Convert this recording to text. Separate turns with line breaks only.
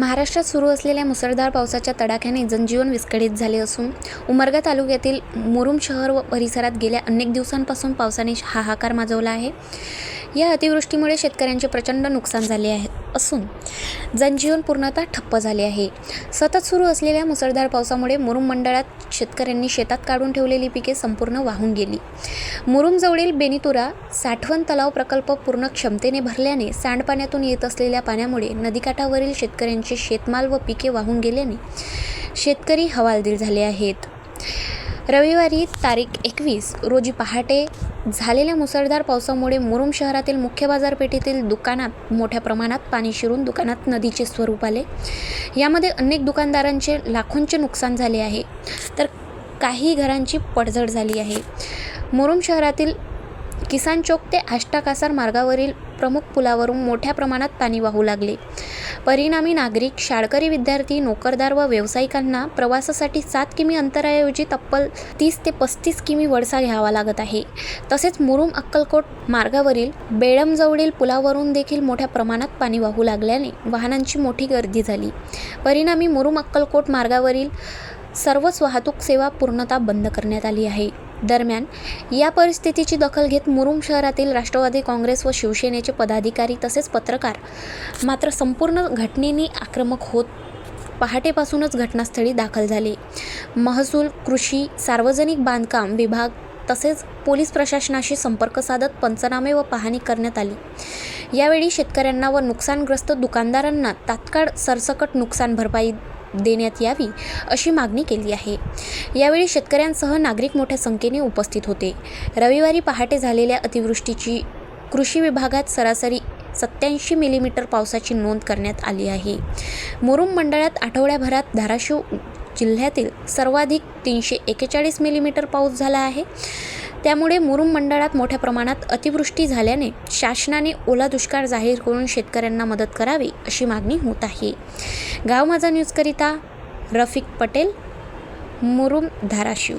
महाराष्ट्रात सुरू असलेल्या मुसळधार पावसाच्या तडाख्याने जनजीवन विस्कळीत झाले असून उमरगा तालुक्यातील मुरुम शहर व परिसरात गेल्या अनेक दिवसांपासून पावसाने हाहाकार माजवला आहे. या अतिवृष्टीमुळे शेतकऱ्यांचे प्रचंड नुकसान झाले आहे. असून जनजीवन पूर्णतः ठप्प झाले आहे. सतत सुरू असलेल्या मुसळधार पावसामुळे मुरुम मंडळात शेतकऱ्यांनी शेतात काढून ठेवलेली पिके संपूर्ण वाहून गेली. मुरुमजवळील बेनितुरा साठवण तलाव प्रकल्प पूर्ण क्षमतेने भरल्याने सांडपाण्यातून येत असलेल्या पाण्यामुळे नदीकाठावरील शेतकऱ्यांचे शेतमाल व पिके वाहून गेल्याने शेतकरी हवालदिल झाले आहेत. रविवारी तारीख एकवीस रोजी पहाटे झालेल्या मुसळधार पावसामुळे मुरुम शहरातील मुख्य बाजारपेठेतील दुकानात मोठ्या प्रमाणात पाणी शिरून दुकानात नदीचे स्वरूप आले. यामध्ये अनेक दुकानदारांचे लाखोंचे नुकसान झाले आहे. तर काही घरांची पडझड झाली आहे. मुरुम शहरातील किसान चौक ते आष्टा कासार मार्गावरील प्रमुख पुलावरून मोठ्या प्रमाणात पाणी वाहू लागले. परिणामी नागरिक शाळकरी विद्यार्थी नोकरदार व व्यावसायिकांना प्रवासासाठी सात किमी अंतराऐवजी तब्बल तीस ते पस्तीस किमी वळसा घ्यावा लागत आहे. तसेच मुरुम अक्कलकोट मार्गावरील बेळमजवळील पुलावरून देखील मोठ्या प्रमाणात पाणी वाहू लागल्याने वाहनांची मोठी गर्दी झाली. परिणामी मुरुम अक्कलकोट मार्गावरील सर्वच वाहतूक सेवा पूर्णतः बंद करण्यात आली आहे. दरम्यान या परिस्थितीची दखल घेत मुरुम शहरातील राष्ट्रवादी काँग्रेस व शिवसेनेचे पदाधिकारी तसेच पत्रकार मात्र संपूर्ण घटनेने आक्रमक होत पहाटेपासूनच घटनास्थळी दाखल झाले. महसूल कृषी सार्वजनिक बांधकाम विभाग तसेच पोलीस प्रशासनाशी संपर्क साधत पंचनामे व पाहणी करण्यात आली. यावेळी शेतकऱ्यांना व नुकसानग्रस्त दुकानदारांना तात्काळ सरसकट नुकसान भरपाई देण्यात यावी अशी मागणी केली आहे. यावेळी शेतकऱ्यांसह नागरिक मोठ्या संख्येने उपस्थित होते. रविवारी पहाटे झालेल्या अतिवृष्टीची कृषी विभागात सरासरी सत्याऐंशी मिलीमीटर पावसाची नोंद करण्यात आली आहे. मुरुम मंडळात आठवड्याभरात धाराशिव जिल्ह्यातील सर्वाधिक तीनशे एकेचाळीस मिलीमीटर पाऊस झाला आहे. त्यामुळे मुरुम मंडळात मोठ्या प्रमाणात अतिवृष्टी झाल्याने शासनाने ओला दुष्काळ जाहीर करून शेतकऱ्यांना मदत करावी अशी मागणी होत आहे. गाव माझा न्यूजकरिता रफिक पटेल मुरुम धाराशिव.